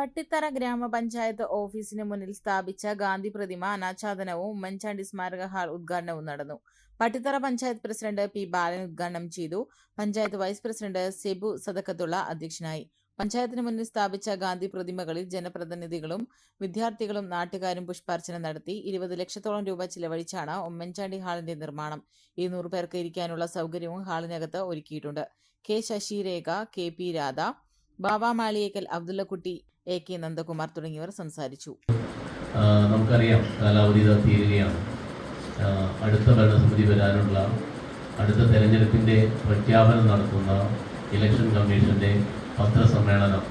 പട്ടിത്തറ ഗ്രാമപഞ്ചായത്ത് ഓഫീസിന് മുന്നിൽ സ്ഥാപിച്ച ഗാന്ധി പ്രതിമ അനാച്ഛാദനവും ഉമ്മൻചാണ്ടി സ്മാരക ഹാൾ ഉദ്ഘാടനവും നടന്നു. Pattithara panchayat president P. ബാലൻ ഉദ്ഘാടനം ചെയ്തു. പഞ്ചായത്ത് വൈസ് പ്രസിഡന്റ് സെബു സദക്കത്തുള്ള അധ്യക്ഷനായി. പഞ്ചായത്തിന് മുന്നിൽ സ്ഥാപിച്ച ഗാന്ധി പ്രതിമകളിൽ ജനപ്രതിനിധികളും വിദ്യാർത്ഥികളും നാട്ടുകാരും പുഷ്പാർച്ചന നടത്തി. ഇരുപത് ലക്ഷത്തോളം രൂപ ചിലവഴിച്ചാണ് ഉമ്മൻചാണ്ടി ഹാളിന്റെ നിർമ്മാണം. ഇരുന്നൂറ് പേർക്ക് ഇരിക്കാനുള്ള സൗകര്യവും ഹാളിനകത്ത് ഒരുക്കിയിട്ടുണ്ട്. K Sasirekha K P Radha Baba Maliyekkal Abdullakutty A K Nandakumar തുടങ്ങിയവർ സംസാരിച്ചു. നമുക്കറിയാം കാലാവധി തീരുകയാണ്. അടുത്ത ഭരണസമിതി വരാനുള്ള അടുത്ത തെരഞ്ഞെടുപ്പിന്റെ പ്രഖ്യാപനം നടത്തുന്ന ഇലക്ഷൻ കമ്മീഷന്റെ പത്രസമ്മേളനം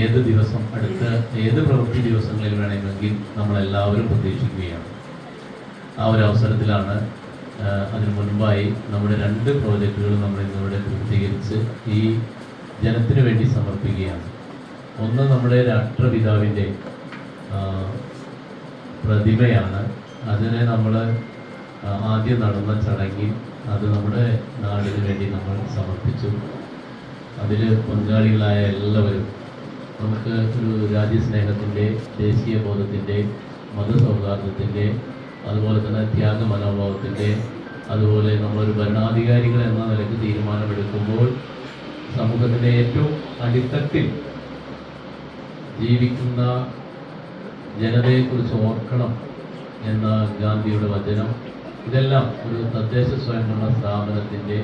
ഏത് ദിവസം അടുത്ത ഏത് പ്രവൃത്തി ദിവസങ്ങളിൽ വേണമെങ്കിൽ നമ്മളെല്ലാവരും പ്രതീക്ഷിക്കുകയാണ്. ആ ഒരു അവസരത്തിലാണ് അതിനു മുൻപായി നമ്മുടെ രണ്ട് പ്രോജക്റ്റുകൾ നമ്മൾ ഇന്നിവിടെ പൂർത്തീകരിച്ച് ഈ ജനത്തിനു വേണ്ടി സമർപ്പിക്കുകയാണ്. ഒന്ന് നമ്മുടെ രാഷ്ട്രപിതാവിന്റെ പ്രതിമയാണ്. അതിനെ നമ്മൾ ആദ്യം നടന്ന ചടങ്ങിൽ അത് നമ്മുടെ നാടിന് വേണ്ടി നമ്മൾ സമർപ്പിച്ചു. അതിൽ പങ്കാളികളായ എല്ലാവരും നമുക്ക് ഒരു രാജ്യസ്നേഹത്തിന്റെ ദേശീയ ബോധത്തിന്റെ മതസൗഹാർദ്ദത്തിന്റെ അതുപോലെ തന്നെ ത്യാഗ മനോഭാവത്തിന്റെ അതുപോലെ നമ്മളൊരു ഭരണാധികാരികൾ എന്ന നിലയ്ക്ക് തീരുമാനമെടുക്കുമ്പോൾ സമൂഹത്തിന്റെ ഏറ്റവും അടിത്തട്ടിൽ ജീവിക്കുന്ന ജനതയെക്കുറിച്ച് ഓർക്കണം എന്ന ഗാന്ധിയുടെ വചനം. ഇതെല്ലാം ഒരു തദ്ദേശ സ്വയംഭരണ സ്ഥാപനത്തിന്റെ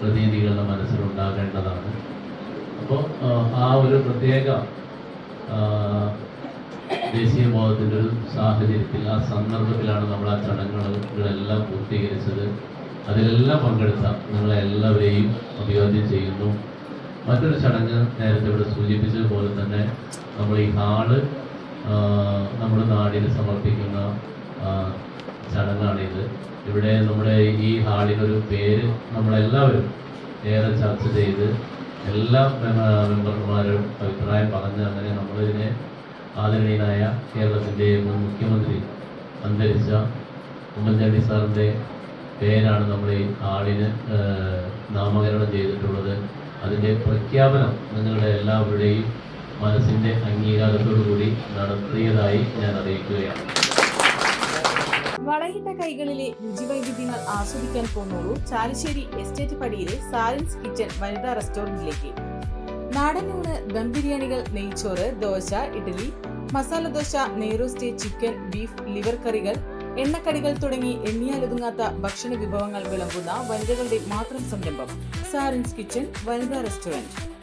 പ്രതീതികളുടെ മനസ്സിലുണ്ടാകേണ്ടതാണ്. അപ്പോൾ ആ ഒരു പ്രത്യേക ദേശീയ ബോധത്തിന്റെ ഒരു സാഹചര്യത്തിൽ ആ സന്ദർഭത്തിലാണ് നമ്മൾ ആ ചടങ്ങുകളെല്ലാം പൂർത്തീകരിച്ചത്. അതിലെല്ലാം പങ്കെടുത്ത നിങ്ങളെല്ലാവരെയും അഭിവാദ്യം ചെയ്യുന്നു. മറ്റൊരു ചടങ്ങ് നേരത്തെ ഇവിടെ സൂചിപ്പിച്ചതുപോലെ തന്നെ നമ്മൾ ഈ ഹാൾ നമ്മുടെ നാടിന് സമർപ്പിക്കുന്ന ചടങ്ങാണിത്. ഇവിടെ നമ്മുടെ ഈ ഹാളിനൊരു പേര് നമ്മളെല്ലാവരും ഏറെ ചർച്ച ചെയ്ത് എല്ലാ മെമ്പ- മെമ്പർമാരും അഭിപ്രായം പറഞ്ഞ് അങ്ങനെ നമ്മളിതിനെ ആദരണീയനായ കേരളത്തിന്റെ മുൻ മുഖ്യമന്ത്രി അന്തരിച്ച ഉമ്മൻചാണ്ടി സാറിന്റെ പേരാണ് നമ്മൾ ഈ ഹാളിന് നാമകരണം ചെയ്തിട്ടുള്ളത്. അതിന്റെ പ്രഖ്യാപനം നിങ്ങളുടെ എല്ലാവരുടെയും മനസ്സിന്റെ അംഗീകാരത്തോടുകൂടി നടത്തിയതായി ഞാൻ അറിയിക്കുകയാണ്. വളയിട്ട കൈകളിലെ രുചിവൈവിധ്യങ്ങൾ ആസ്വദിക്കാൻ പോന്നോളൂ ചാലിശ്ശേരി എസ്റ്റേറ്റ് പടിയിലെ സാലൻസ് കിച്ചൺ വനിതാ റെസ്റ്റോറന്റിലേക്ക് നാടൻ ഊണ് ദം ബിരിയാണികൾ നെയ്ച്ചോറ് ദോശ ഇഡ്ഡലി മസാല ദോശ നെയ്റോസ്റ്റേ ചിക്കൻ ബീഫ് ലിവർ കറികൾ എണ്ണക്കടികൾ തുടങ്ങി എണ്ണിയാലൊതുങ്ങാത്ത ഭക്ഷണ വിഭവങ്ങൾ വിളമ്പുന്ന വനിതകളുടെ മാത്രം സംരംഭം സാറിൻസ് കിച്ചൺ വനിതാ റെസ്റ്റോറന്റ്.